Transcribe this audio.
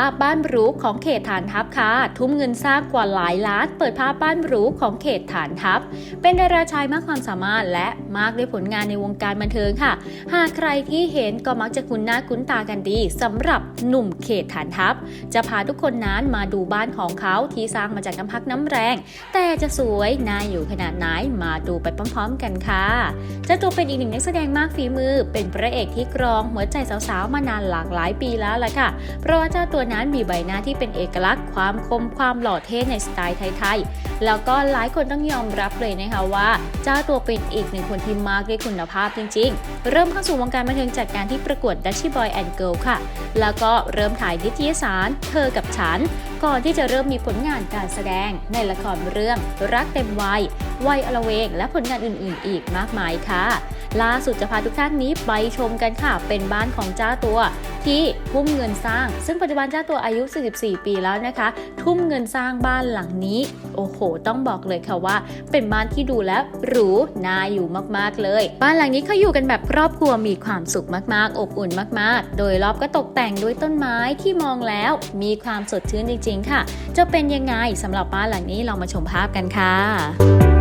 าพบ้านหรูของเขตฐานทัพค่ะ ทุ่มเงินสร้างกว่าหลายล้าน เปิดภาพบ้านหรูของเขตฐานทัพ เป็นดาราชายมากความสามารถและมากด้วยผลงานในวงการบันเทิงค่ะ หากใครที่เห็นก็มักจะคุ้นหน้าคุ้นตากันดีสำหรับหนุ่มเขตฐานทัพ จะพาทุกคนนั้นมาดูบ้านของเขาที่สร้างมาจากน้ำพักน้ำแรง แต่จะสวยน่าอยู่ขนาดไหนมาดูไปพร้อมๆกันค่ะเจ้าตัวเป็นอีกหนึ่งนักแสดงมากฝีมือ เป็นพระเอกที่กรองหัวใจสาวๆมานานหลากหลายปีแล้วล่ะค่ะ เพราะว่าเจ้าตัวนั้นมีใบหน้าที่เป็นเอกลักษณ์ความคมความหล่อเท่ในสไตล์ไทยๆ แล้วก็หลายคนต้องยอมรับเลยนะคะว่าเจ้าตัวเป็นอีกหนึ่งคนที่มากด้วยคุณภาพจริงๆ เริ่มเข้าสู่วงการบันเทิงจากการที่ประกวด Dutchy Boy and Girl ค่ะ แล้วก็เริ่มถ่ายนิตยสารเธอกับฉัน ก่อนที่จะเริ่มมีผลงานการแสดงในละครเรื่องรักเต็มวัยวัยอลเวง และผลงานอื่นๆ อีกมากมายค่ะ ล่าสุดจะพาทุกท่านนี้ไปชมกันค่ะ เป็นบ้านของเจ้าตัวที่ทุ่มเงินสร้าง ซึ่งปัจจุบันเจ้าตัวอายุ 44 ปีแล้วนะคะ ทุ่มเงินสร้างบ้านหลังนี้ โอ้โห ต้องบอกเลยค่ะว่า เป็นบ้านที่ดูแล้วหรูน่าอยู่มากๆเลย บ้านหลังนี้เขาอยู่กันแบบครอบครัวมีความสุขมากๆ อบอุ่นมากๆ โดยรอบก็ตกแต่งด้วยต้นไม้ที่มองแล้ว มีความสดชื่นจริง ๆ ค่ะ จะเป็นยังไงสำหรับบ้านหลังนี้เรามาชมภาพกันค่ะ